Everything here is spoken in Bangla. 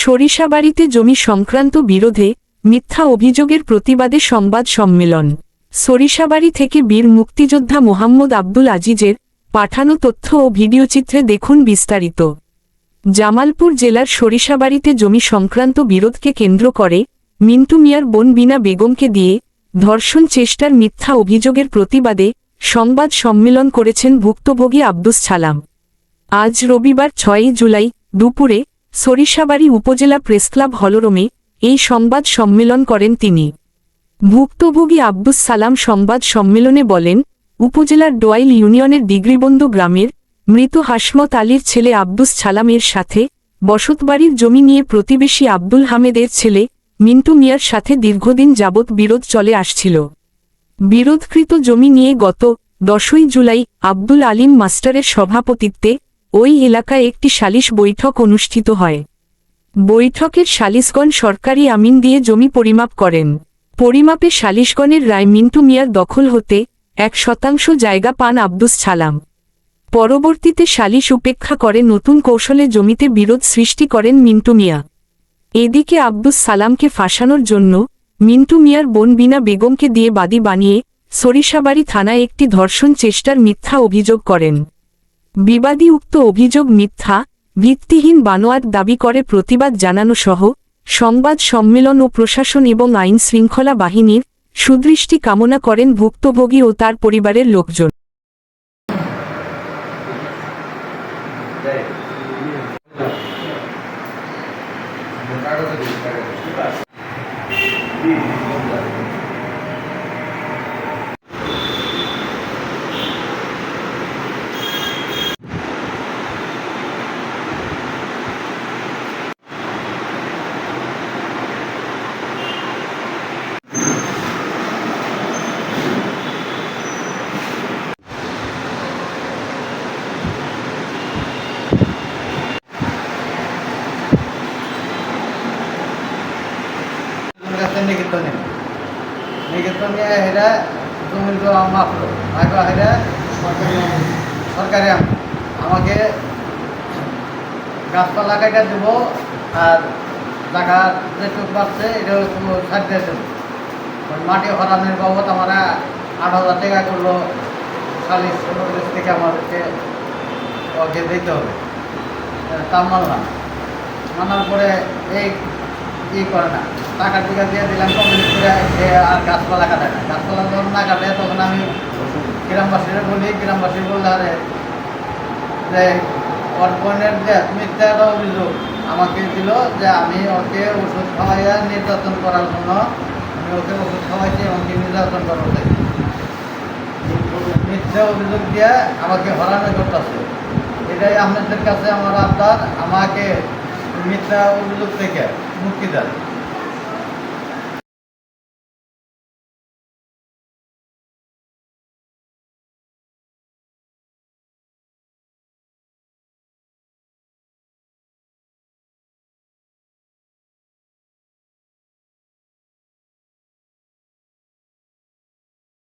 সরিষাবাড়িতে জমি সংক্রান্ত বিরোধে মিথ্যা অভিযোগের প্রতিবাদে সংবাদ সম্মেলন। সরিষাবাড়ি থেকে বীর মুক্তিযোদ্ধা মোহাম্মদ আব্দুল আজিজের পাঠানো তথ্য ও ভিডিওচিত্রে দেখুন বিস্তারিত। জামালপুর জেলার সরিষাবাড়িতে জমি সংক্রান্ত বিরোধকে কেন্দ্র করে মিন্টু মিয়ার বোন বিনা বেগমকে দিয়ে ধর্ষণ চেষ্টার মিথ্যা অভিযোগের প্রতিবাদে সংবাদ সম্মেলন করেছেন ভুক্তভোগী আব্দুস ছালাম আজ রবিবার ছয়ই জুলাই দুপুরে সরিষাবাড়ি উপজেলা প্রেসক্লাব হলরমে এই সংবাদ সম্মেলন করেন তিনি। ভুক্তভোগী আব্দুস সালাম সংবাদ সম্মেলনে বলেন, উপজেলার ডোয়াইল ইউনিয়নের ডিগ্রিবন্ধু গ্রামের মৃত হাসমত আলীর ছেলে আব্দুস ছালামের সাথে বসতবাড়ির জমি নিয়ে প্রতিবেশী আব্দুল হামেদের ছেলে মিন্টু মিয়ার সাথে দীর্ঘদিন যাবৎ বিরোধ চলে আসছিল। বিরোধকৃত জমি নিয়ে গত দশই জুলাই আব্দুল আলিম মাস্টারের সভাপতিত্বে ওই এলাকায় একটি সালিশ বৈঠক অনুষ্ঠিত হয়। বৈঠকের সালিশগণ সরকারি আমিন দিয়ে জমি পরিমাপ করেন। পরিমাপে সালিশগণের রায় মিন্টু মিয়ার দখল হতে এক শতাংশ জায়গা পান আব্দুস ছালাম পরবর্তীতে সালিশ উপেক্ষা করে নতুন কৌশলে জমিতে বিরোধ সৃষ্টি করেন মিন্টু মিয়া। এদিকে আব্দুস সালামকে ফাঁসানোর জন্য মিন্টু মিয়ার বোন বিনা বেগমকে দিয়ে বাদী বানিয়ে সরিষাবাড়ি থানায় একটি ধর্ষণ চেষ্টার মিথ্যা অভিযোগ করেন। বিবাদী উক্ত অভিযোগ মিথ্যা, ভিত্তিহীন বানোয়াট দাবি করে প্রতিবাদ জানানো সহ সংবাদ সম্মেলন ও প্রশাসন এবং আইন শৃঙ্খলা বাহিনীর সুদৃষ্টি কামনা করেন ভুক্তভোগী ও তার পরিবারের লোকজন। কাছে নিকেতন নেই। নিকেতন নিয়ে হেরা জমি তো মাত্র আগে হেরা সরকারি আম। আমাকে গাছপালা কাটা দেব আর জায়গা যেটুক পাচ্ছে এটা কোনো ছাড় দিয়ে মাটি হরানোর বাবদ আমার আট হাজার টাকা করল। চালিশ চল্লিশ থেকে আমাদেরকে ওকে দিতে হবে। তা মানলাম। মানার পরে এই ই করে না। টাকা টিকা দিয়ে দিলাম কমপ্লিট করে আর গাছপালা কাটায় না। গাছপালা যখন না কাটে, তখন আমি গ্রামবাসীরা বলি, গ্রামবাসী বললে, আরে, যে বোনের যে মিথ্যা একটা অভিযোগ আমাকে দিল যে আমি ওকে ওষুধ খাওয়াইয়া নির্যাতন করার জন্য, আমি ওকে ওষুধ খাওয়াইছি এমনকি নির্যাতন করার লাগে মিথ্যা অভিযোগ দিয়ে আমাকে হরানো করতেছে। এটাই আপনাদের কাছে আমার আবদার। আমাকে মিথ্যা অভিযোগ থেকে মুক্তি দেন।